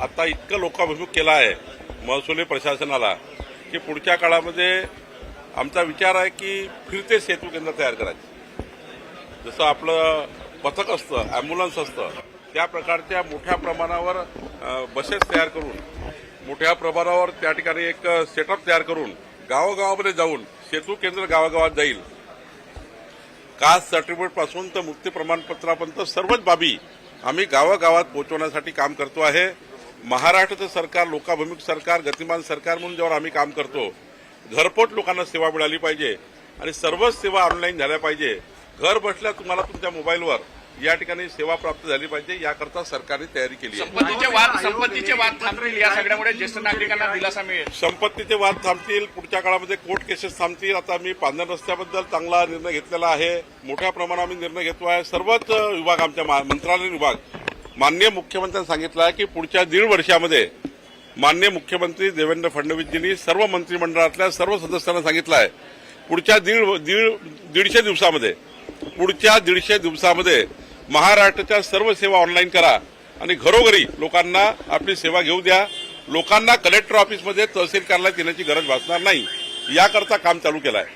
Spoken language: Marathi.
आता इतकं लोकाभिमुख केला आहे महसुली प्रशासनाला की पुढच्या काळामध्ये आमचा विचार आहे की फिरते सेतू केंद्र तयार करायचे. जसं आपलं पथक असतं ॲम्ब्युलन्स असतं त्या प्रकारच्या मोठ्या प्रमाणावर बसेस तयार करून मोठ्या प्रमाणावर त्या ठिकाणी एक सेटअप तयार करून गावोगावामध्ये जाऊन सेतू केंद्र गावागावात जाईल. कास्ट सर्टिफिकेटपासून तर मुक्ती प्रमाणपत्रापर्यंत सर्वच बाबी आम्ही गावागावात पोहोचवण्यासाठी काम करतो आहे. महाराष्ट्राचं सरकार लोकाभिमुख सरकार गतिमान सरकार म्हणून ज्यावर आम्ही काम करतो घरपोच लोकांना सेवा मिळाली पाहिजे आणि सर्वच सेवा ऑनलाईन झाल्या पाहिजे. घर बसल्या तुम्हाला तुमच्या मोबाईलवर या ठिकाणी सेवा प्राप्त झाली पाहिजे याकरता सरकारने तयारी केली आहे. संपत्तीचे वाद थांबतील या सगळ्यामुळे ज्येष्ठ नागरिकांना दिलासा मिळेल. संपत्तीचे वाद थांबतील पुढच्या काळामध्ये कोर्ट केसेस थांबतील. आता मी पांढर रस्त्याबद्दल चांगला निर्णय घेतलेला आहे. मोठ्या प्रमाणात आम्ही निर्णय घेतो आहे सर्वच विभाग आमच्या मंत्रालयीन विभाग माननीय मुख्यमंत्र्यांनी सांगितलं आहे की पुढच्या दीड वर्षामध्ये माननीय मुख्यमंत्री देवेंद्र फडणवीसजींनी सर्व मंत्रिमंडळातल्या सर्व सदस्यांना सांगितलं आहे. पुढच्या दीड दीड दीडशे दिवसामध्ये पुढच्या दीडशे दिवसामध्ये महाराष्ट्राच्या सर्व सेवा ऑनलाईन करा आणि घरोघरी लोकांना आपली सेवा घेऊ द्या. लोकांना कलेक्टर ऑफिसमध्ये तहसील कार्यालयात येण्याची गरज भासणार नाही. याकरता काम चालू केलं आहे.